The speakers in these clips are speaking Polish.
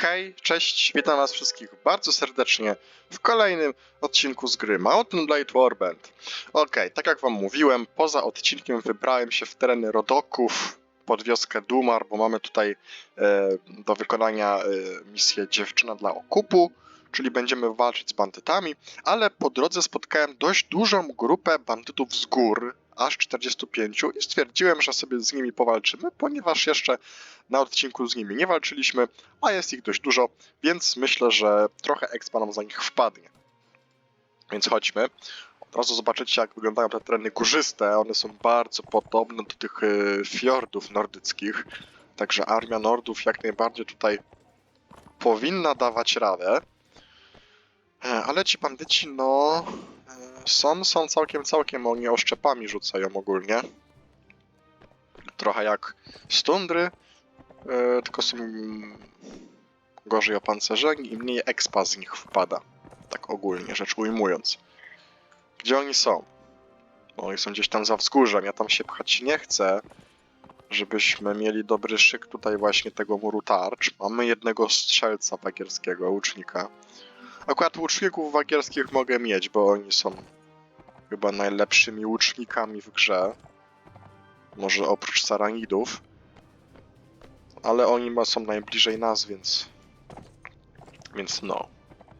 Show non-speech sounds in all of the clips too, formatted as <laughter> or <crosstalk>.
Hej, cześć, witam was wszystkich bardzo serdecznie w kolejnym odcinku z gry Mountain Blade Warband. Okej, tak jak wam mówiłem, poza odcinkiem wybrałem się w tereny Rodoków pod wioskę Dumar, bo mamy tutaj e, do wykonania e, misję Dziewczyna dla Okupu, czyli będziemy walczyć z bandytami, ale po drodze spotkałem dość dużą grupę bandytów z gór, aż 45 i stwierdziłem, że sobie z nimi powalczymy, ponieważ jeszcze na odcinku z nimi nie walczyliśmy, a jest ich dość dużo, więc myślę, że trochę expa nam za nich wpadnie. Więc chodźmy. Od razu zobaczycie, jak wyglądają te tereny górzyste. One są bardzo podobne do tych e, fiordów nordyckich. Także armia Nordów jak najbardziej tutaj powinna dawać radę. E, Ale ci bandyci, no, są, są całkiem, całkiem, oni oszczepami rzucają ogólnie. Trochę jak z tundry, e, tylko są gorzej opancerzeni i mniej expa z nich wpada. Tak ogólnie rzecz ujmując. Gdzie oni są? No, oni są gdzieś tam za wzgórzem, ja tam się pchać nie chcę, żebyśmy mieli dobry szyk tutaj właśnie tego muru tarcz. Mamy jednego strzelca wagierskiego, łucznika. Akurat łuczników wagierskich mogę mieć, bo oni są chyba najlepszymi łucznikami w grze. Może oprócz saranidów. Ale oni są najbliżej nas, więc... Więc no.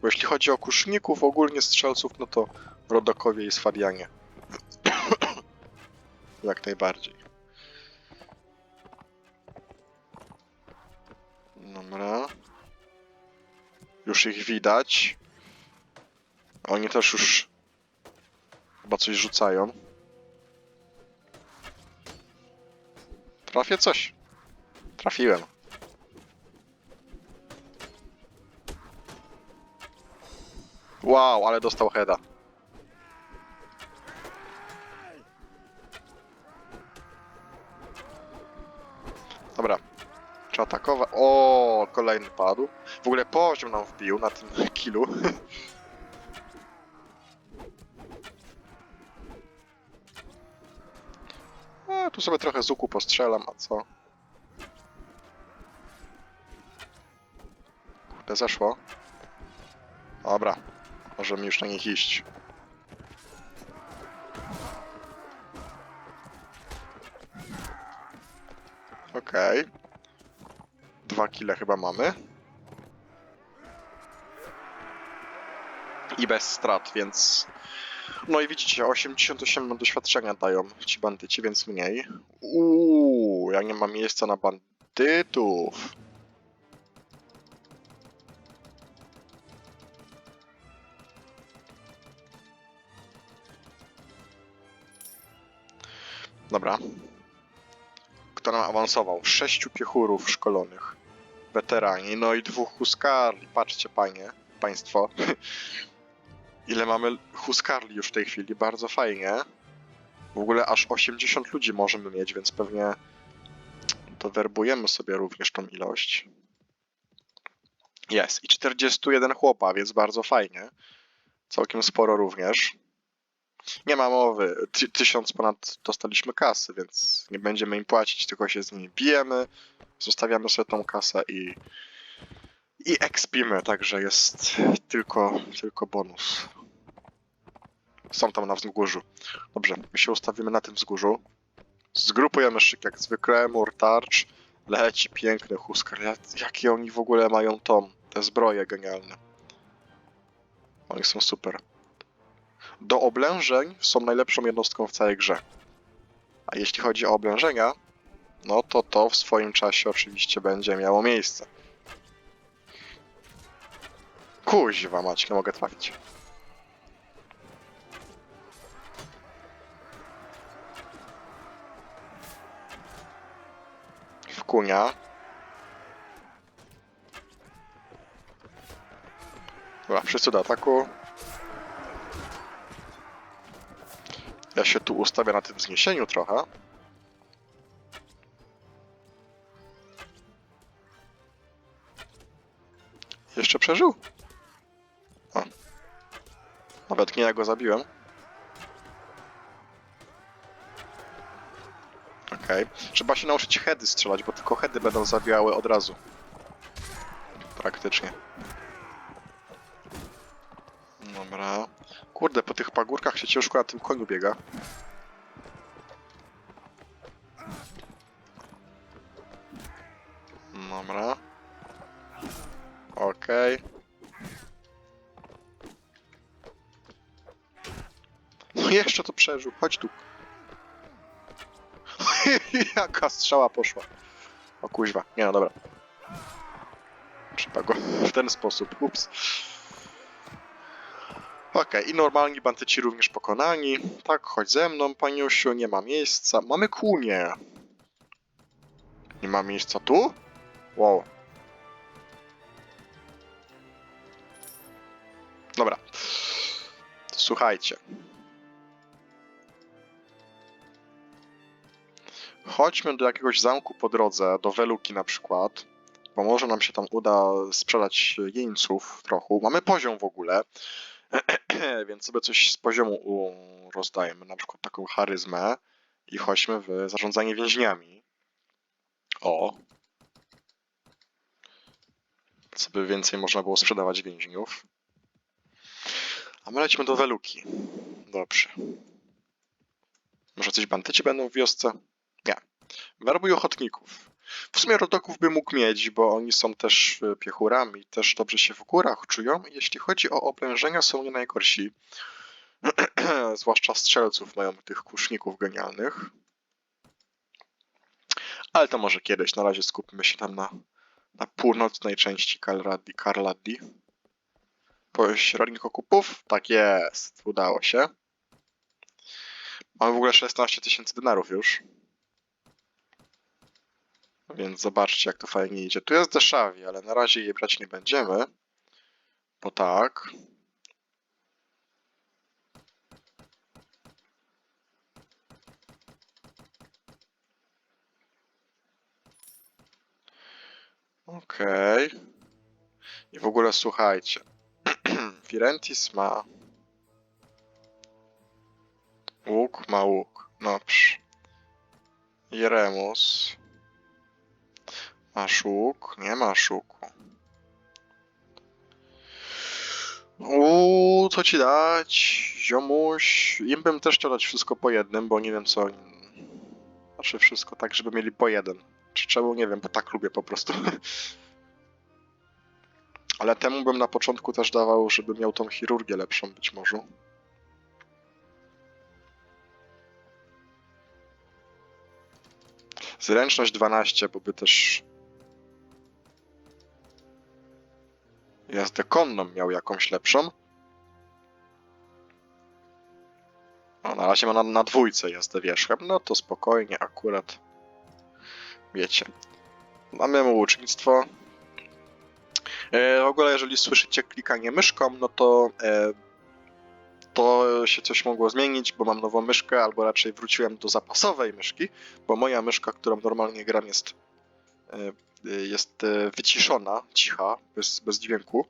Bo jeśli chodzi o kuszników, ogólnie strzelców, no to Rodokowie i Sfadianie. <coughs> Jak najbardziej. Dobra. Już ich widać. Oni też już chyba coś rzucają. Trafię coś. Trafiłem. Wow, ale dostał heada. Dobra. Trzeba atakować. O, kolejny padł. W ogóle poziom nam wbił na tym <laughs> killu. A, tu sobie trochę z łuku postrzelam, a co? Kurde, zeszło. Dobra, możemy już na nich iść. Okej. Dwa kile chyba mamy. I bez strat, więc... No i widzicie, 88 doświadczenia dają ci bandyci, więc mniej. Uuu, ja nie mam miejsca na bandytów. Dobra. Kto nam awansował? Sześciu piechurów szkolonych. Weterani, no i dwóch huskarli. Patrzcie, panie, państwo. Ile mamy huskarli już w tej chwili, bardzo fajnie. W ogóle aż 80 ludzi możemy mieć, więc pewnie dowerbujemy sobie również tą ilość. Jest, i 41 chłopa, więc bardzo fajnie. Całkiem sporo również. Nie ma mowy, Ty, tysiąc ponad dostaliśmy kasy, więc nie będziemy im płacić, tylko się z nimi bijemy, zostawiamy sobie tą kasę i i expimy, także jest tylko, tylko bonus. Są tam na wzgórzu. Dobrze, my się ustawimy na tym wzgórzu. Zgrupujemy szyk jak zwykle, mur tarcz. Leci piękny huskar. Ja- Jakie oni w ogóle mają tą, te zbroje genialne. Oni są super. Do oblężeń są najlepszą jednostką w całej grze. A jeśli chodzi o oblężenia, no to to w swoim czasie oczywiście będzie miało miejsce. Kuźwa mać, nie mogę trafić. Kunia. Dobra, wszyscy do ataku. Ja się tu ustawię na tym wzniesieniu trochę. Jeszcze przeżył? O. Nawet nie ja go zabiłem. Okej. Trzeba się nauczyć heady strzelać, bo tylko heady będą zabijały od razu. Praktycznie. Dobra. Kurde, po tych pagórkach się ciężko na tym koniu biega. Dobra. Okej. No jeszcze to przeżył, chodź tu. <laughs> Jaka strzała poszła. O kuźwa, nie no dobra. Trzeba go w ten sposób, ups. Okej, i normalni bandyci również pokonani. Tak, chodź ze mną, paniusiu, nie ma miejsca. Mamy kunię. Nie ma miejsca tu? Wow. Dobra. Słuchajcie. Chodźmy do jakiegoś zamku po drodze, do Weluki na przykład, bo może nam się tam uda sprzedać jeńców trochę. Mamy poziom w ogóle, <clears throat> więc sobie coś z poziomu rozdajemy, na przykład taką charyzmę i chodźmy w zarządzanie więźniami. O. Żeby więcej można było sprzedawać więźniów. A my lecimy do Weluki. Dobrze. Może coś bandyci będą w wiosce? Werbuj ochotników. W sumie rodoków by mógł mieć, bo oni są też e, piechurami, też dobrze się w górach czują. Jeśli chodzi o oblężenia, są nie najgorsi. <clears throat> Zwłaszcza strzelców mają tych kuszników genialnych. Ale to może kiedyś. Na razie skupmy się tam na, na północnej części Karladdi. Karladdi. Pośrednik okupów? Tak jest. Udało się. Mamy w ogóle 16 tysięcy denarów już. Więc zobaczcie, jak to fajnie idzie. Tu jest Deshavi, ale na razie jej brać nie będziemy. Bo tak. Okej. I w ogóle słuchajcie. <clears throat> Firentis ma łuk, ma łuk. No psz. Jeremus. Masz łuk? Nie masz łuku. Uuu, co ci dać? Ziomuś. Im bym też chciał dać wszystko po jednym, bo nie wiem co. Znaczy wszystko tak, żeby mieli po jeden. Czy czemu? Nie wiem, bo tak lubię po prostu. <laughs> Ale temu bym na początku też dawał, żeby miał tą chirurgię lepszą być może. Zręczność 12, bo by też jazdę konną miał jakąś lepszą. No, na razie ma na, na dwójce jazdę wierzchem, no to spokojnie, akurat wiecie. Mamy łucznictwo. E, w ogóle, jeżeli słyszycie klikanie myszką, no to e, to się coś mogło zmienić, bo mam nową myszkę, albo raczej wróciłem do zapasowej myszki, bo moja myszka, którą normalnie gram jest e, jest e, wyciszona, cicha, bez, bez dźwięku.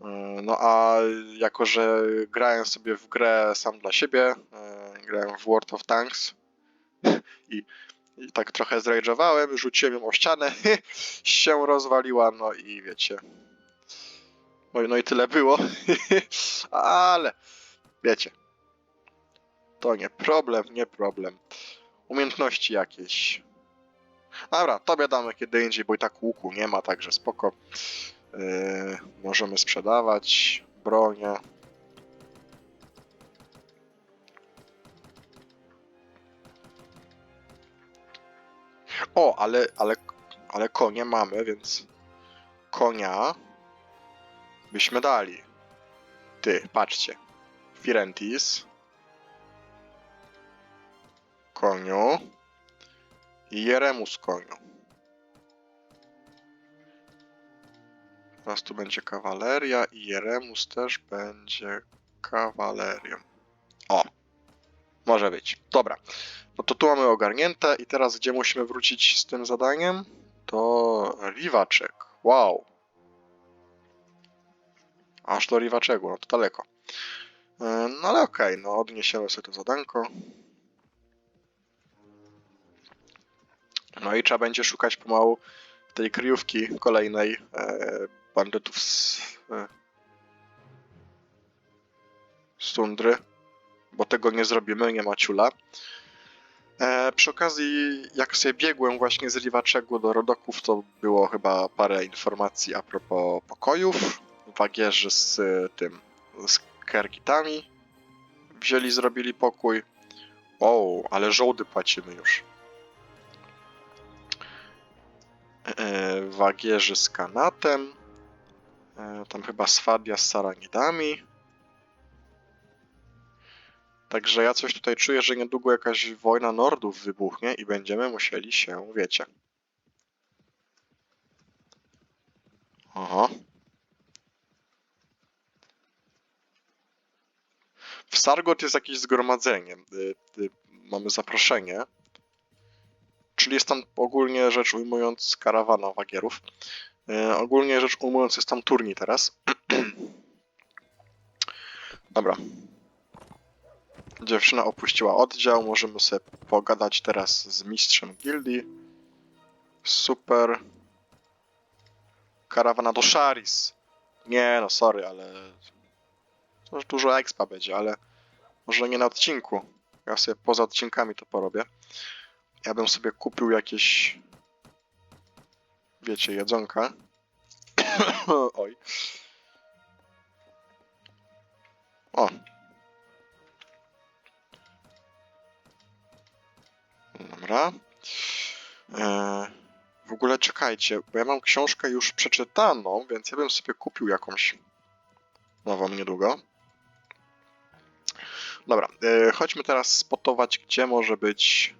E, No a jako, że grałem sobie w grę sam dla siebie, grałem w World of Tanks <laughs> i, i tak trochę zrage'owałem, rzuciłem ją o ścianę, <laughs> się rozwaliła, no i wiecie. No, no i tyle było, <laughs> ale wiecie. To nie problem, nie problem. Umiejętności jakieś. Dobra, tobie damy kiedy indziej, bo i tak łuku nie ma, także spoko. Yy, możemy sprzedawać bronię. O, ale, ale, ale konie mamy, więc konia byśmy dali. Ty, patrzcie. Firentis. Koniu. I Jeremus koniu. Teraz tu będzie kawaleria i Jeremus też będzie kawalerią. O! Może być. Dobra. No to tu mamy ogarnięte i teraz gdzie musimy wrócić z tym zadaniem? To Riwaczek. Wow. Aż do Riwaczegu, no to daleko. Yy, No ale okej, no odniesiemy sobie to zadanko. No i trzeba będzie szukać pomału tej kryjówki kolejnej, e, bandytów z, e, z tundry, bo tego nie zrobimy, nie ma ciula. E, przy okazji, jak sobie biegłem właśnie z Riwaczegu do Rodoków, to było chyba parę informacji a propos pokojów. Wagierzy z e, tym, z Kergitami wzięli, zrobili pokój. O, ale żołdy płacimy już. Wagierzy z Kanatem. E, tam chyba Swadia z Saranidami. Także ja coś tutaj czuję, że niedługo jakaś wojna Nordów wybuchnie i będziemy musieli się, wiecie. Oho. W Sargot jest jakieś zgromadzenie. Y, y, mamy zaproszenie. Czyli jest tam ogólnie rzecz ujmując karawana wagierów. Y, ogólnie rzecz ujmując jest tam turniej teraz. <clears throat> Dobra. Dziewczyna opuściła oddział, możemy sobie pogadać teraz z mistrzem gildii. Super. Karawana do Sharis. Nie no, sorry, ale... Już dużo expa będzie, ale... Może nie na odcinku. Ja sobie poza odcinkami to porobię. Ja bym sobie kupił jakieś... Wiecie, jedzonka. <coughs> Oj. O, Dobra. E, w ogóle czekajcie, bo ja mam książkę już przeczytaną, więc ja bym sobie kupił jakąś nową niedługo. Dobra, e, chodźmy teraz spotować, gdzie może być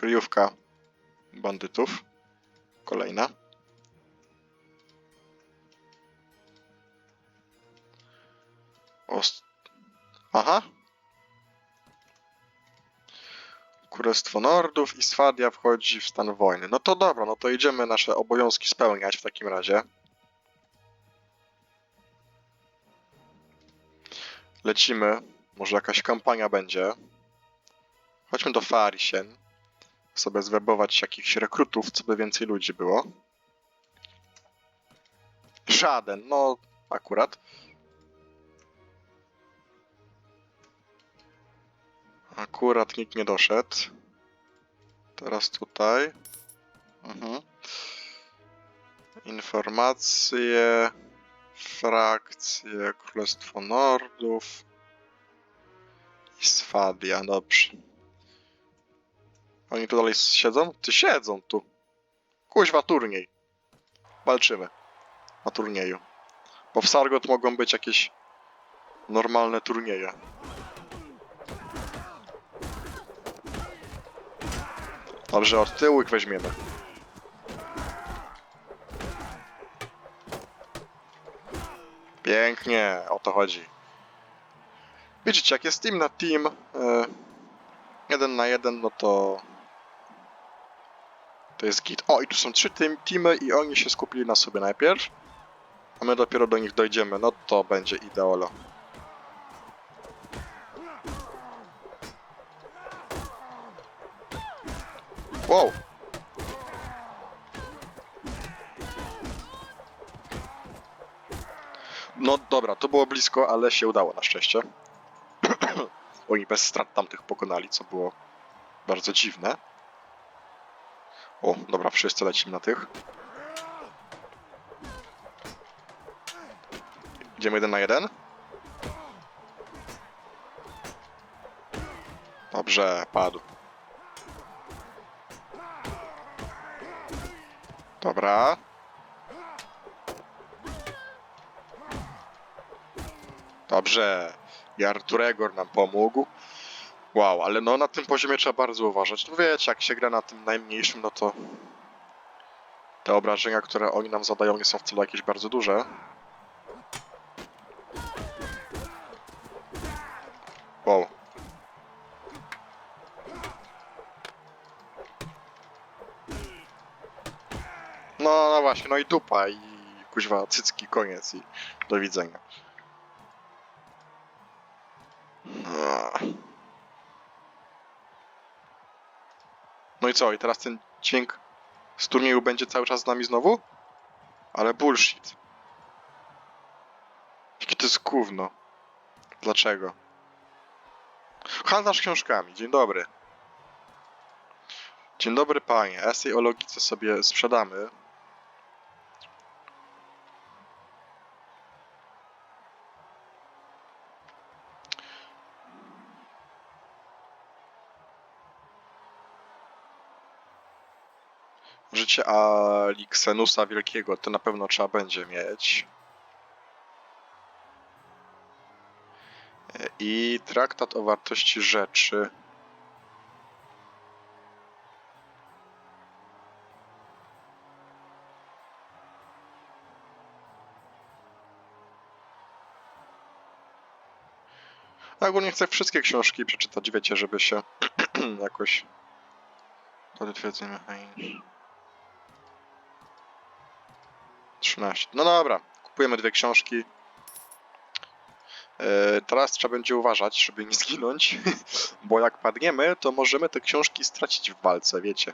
kryjówka bandytów. Kolejna. Ost... Aha, Królestwo Nordów i Swadia wchodzi w stan wojny. No to dobra, no to idziemy nasze obowiązki spełniać w takim razie. Lecimy. Może jakaś kampania będzie. Chodźmy do Farisien. Sobie zwerbować jakichś rekrutów, co by więcej ludzi było. Żaden, no akurat. Akurat nikt nie doszedł. Teraz tutaj. Mhm. Informacje. Frakcje. Królestwo Nordów. I Swadia, dobrze. Oni tu dalej siedzą? Ty siedzą tu. Kuźwa turniej. Walczymy. Na turnieju. Bo w Sargot mogą być jakieś normalne turnieje. Dobrze, od tyłu ich weźmiemy. Pięknie, o to chodzi. Widzicie, jak jest team na team, e, jeden na jeden, no to to jest git. O, i tu są trzy team, teamy i oni się skupili na sobie najpierw, a my dopiero do nich dojdziemy, no to będzie ideolo. Wow! No dobra, to było blisko, ale się udało na szczęście. <clears throat> Oni bez strat tamtych pokonali, co było bardzo dziwne. O, dobra, wszyscy lecimy na tych. Idziemy jeden na jeden. Dobrze, padł. Dobra. Dobrze. I Arturegor nam pomógł. Wow, ale no na tym poziomie trzeba bardzo uważać. No wiecie, jak się gra na tym najmniejszym, no to te obrażenia, które oni nam zadają, nie są wcale jakieś bardzo duże. Wow. No, no właśnie, no i dupa i kuźwa cycki, koniec i do widzenia. No. I co, i teraz ten dźwięk z turnieju będzie cały czas z nami znowu? Ale bullshit. Jakie to jest gówno. Dlaczego? Handlarz książkami, dzień dobry. Dzień dobry panie, esej o logice sobie sprzedamy. Życie Aliksenusa Wielkiego to na pewno trzeba będzie mieć. I traktat o wartości rzeczy. Ogólnie chcę wszystkie książki przeczytać, wiecie, żeby się <clears throat> jakoś... Potwierdzenie mechaniczne. 13. No dobra, kupujemy dwie książki. E, Teraz trzeba będzie uważać, żeby nie zginąć, <laughs> bo jak padniemy, to możemy te książki stracić w walce, wiecie.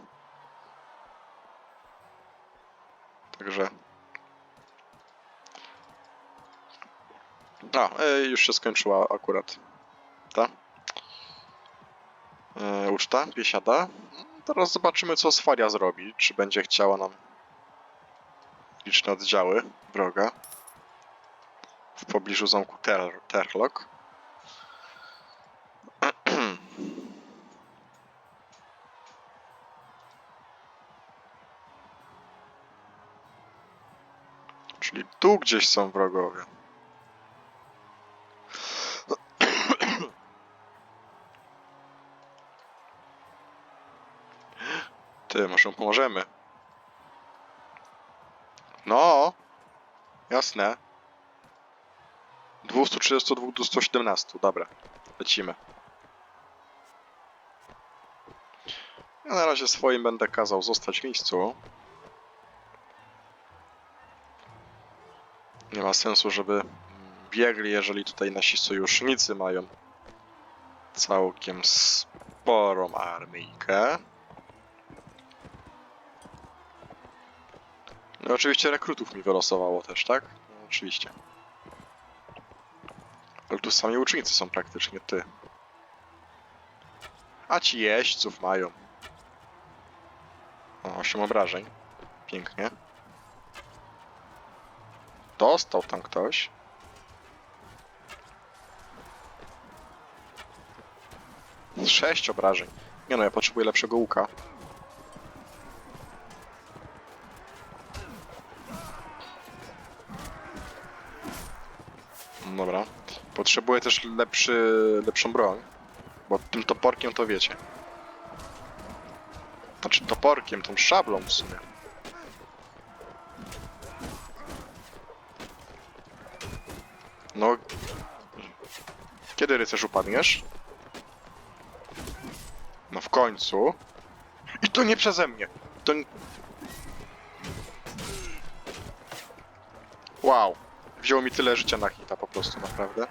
Także. A, e, już się skończyła akurat. Ta. E, uczta, biesiada. Teraz zobaczymy, co Sfaria zrobi. Czy będzie chciała nam liczne oddziały wroga w pobliżu zamku Ter Terlock. <clears throat> Czyli tu gdzieś są wrogowie. <clears throat> Ty, może mu pomożemy. No, jasne. 232 do 117, dobra. Lecimy. Ja na razie swoim będę kazał zostać w miejscu. Nie ma sensu, żeby biegli, jeżeli tutaj nasi sojusznicy mają całkiem sporą armijkę. No oczywiście rekrutów mi wylosowało też, tak? No, oczywiście. Ale tu sami ucznicy są praktycznie, ty. A ci jeźdźców mają. O, 8 obrażeń. Pięknie. Dostał tam ktoś. Sześć obrażeń. Nie no, ja potrzebuję lepszego łuka. Dobra. Potrzebuję też lepszy, lepszą broń. Bo tym toporkiem to wiecie. Znaczy toporkiem, tą szablą w sumie. No... Kiedy rycerz upadniesz? No w końcu. I to nie przeze mnie. To... Wow. Wzięło mi tyle życia na hita po prostu, naprawdę.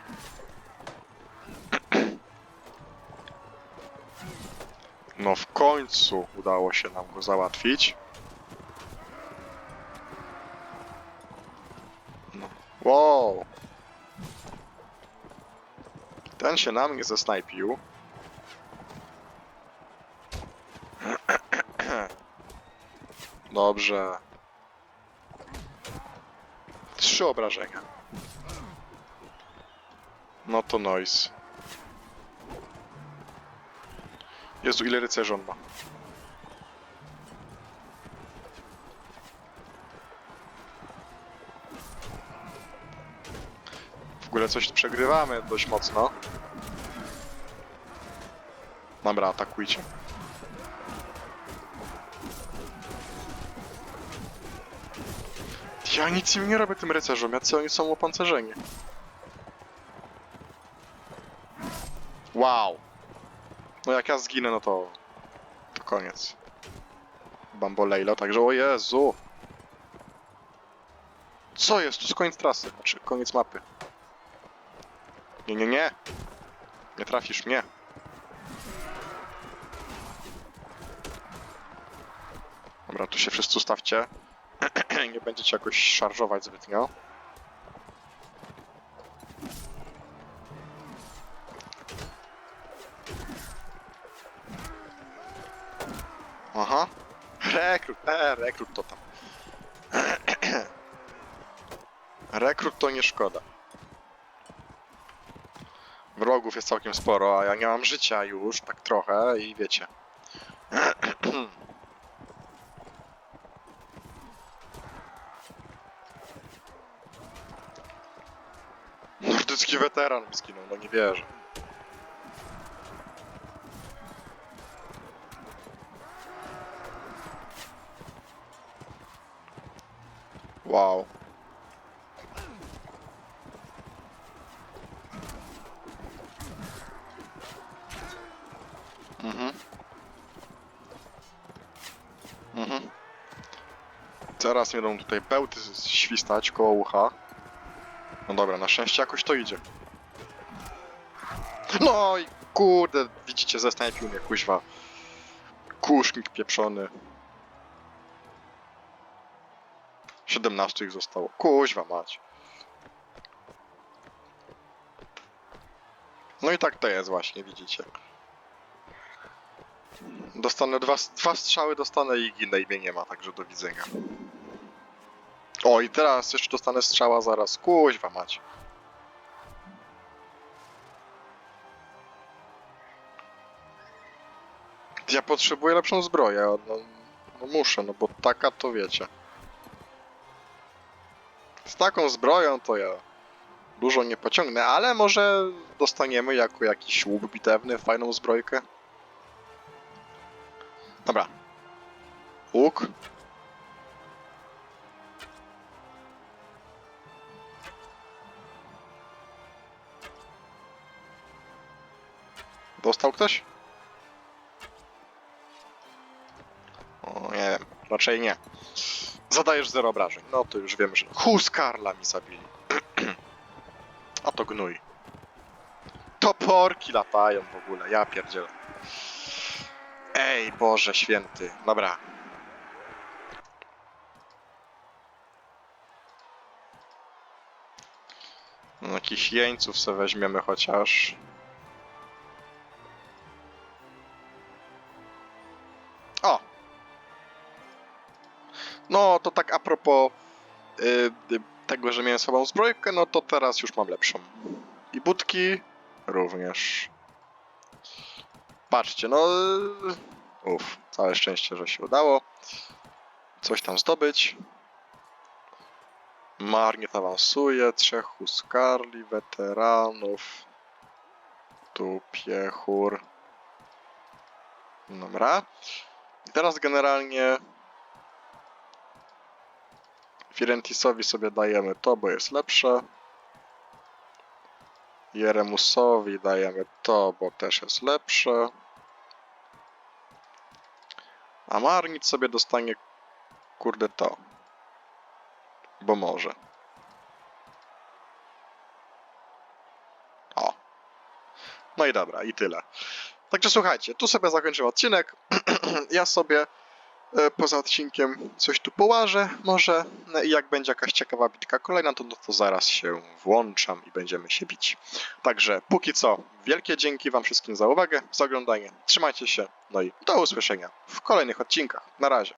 No w końcu udało się nam go załatwić. No. Wow. Ten się na mnie zesnajpił. <clears throat> Dobrze. Trzy obrażenia. No to noise. Jezu, ile rycerzy on ma? W ogóle coś przegrywamy dość mocno. Dobra, atakujcie. Ja nic im nie robię tym rycerzom, jacy oni są opancerzeni. Wow. No jak ja zginę, no to... To koniec. Bambolejlo, także o Jezu. Co jest? To jest koniec trasy, znaczy koniec mapy. Nie, nie, nie. Nie trafisz mnie. Dobra, tu się wszyscy ustawcie. <clears throat> nie będziecie jakoś szarżować zbytnio. Aha. Rekrut, e, rekrut to tam. <clears throat> Rekrut to nie szkoda. Wrogów jest całkiem sporo, a ja nie mam życia już, tak trochę i wiecie. Weteran mi zginął, no nie wierzę. Wow. Mhm. Mhm. Będą tutaj bełty z- świstać koło ucha. No dobra, na szczęście jakoś to idzie. No i kurde, widzicie, zesnajpił mnie kuźwa. Kusznik pieprzony. 17 ich zostało. Kuźwa mać. No i tak to jest właśnie, widzicie. Dostanę dwa, dwa strzały, dostanę i ginę i mnie nie ma, także do widzenia. O, i teraz jeszcze dostanę strzała zaraz. Kuźwa mać. Ja potrzebuję lepszą zbroję. No, no muszę, no bo taka to wiecie. Z taką zbroją to ja dużo nie pociągnę, ale może dostaniemy jako jakiś łuk bitewny fajną zbrojkę. Dobra. Łuk. Dostał ktoś? Nie wiem, raczej nie. Zadajesz zero obrażeń. No to już wiem, że. Huskarla mi zabili. <clears throat> A to gnój. Toporki latają w ogóle, ja pierdzielę. Ej, Boże święty. Dobra. No, jakichś jeńców sobie weźmiemy chociaż. Tego, że miałem słabą zbrojkę, no to teraz już mam lepszą. I budki również. Patrzcie, no... y, Uff, całe szczęście, że się udało. Coś tam zdobyć. Marniet awansuje, trzech huskarli, weteranów. Tu piechur. Dobra. I teraz generalnie Firentisowi sobie dajemy to, bo jest lepsze. Jeremusowi dajemy to, bo też jest lepsze. A Marnit sobie dostanie kurde to. Bo może. O. No i dobra, i tyle. Także słuchajcie, tu sobie zakończymy odcinek. <clears throat> ja sobie poza odcinkiem coś tu połażę może no i jak będzie jakaś ciekawa bitka kolejna, to, no to zaraz się włączam i będziemy się bić. Także póki co, wielkie dzięki wam wszystkim za uwagę, za oglądanie, trzymajcie się, no i do usłyszenia w kolejnych odcinkach. Na razie.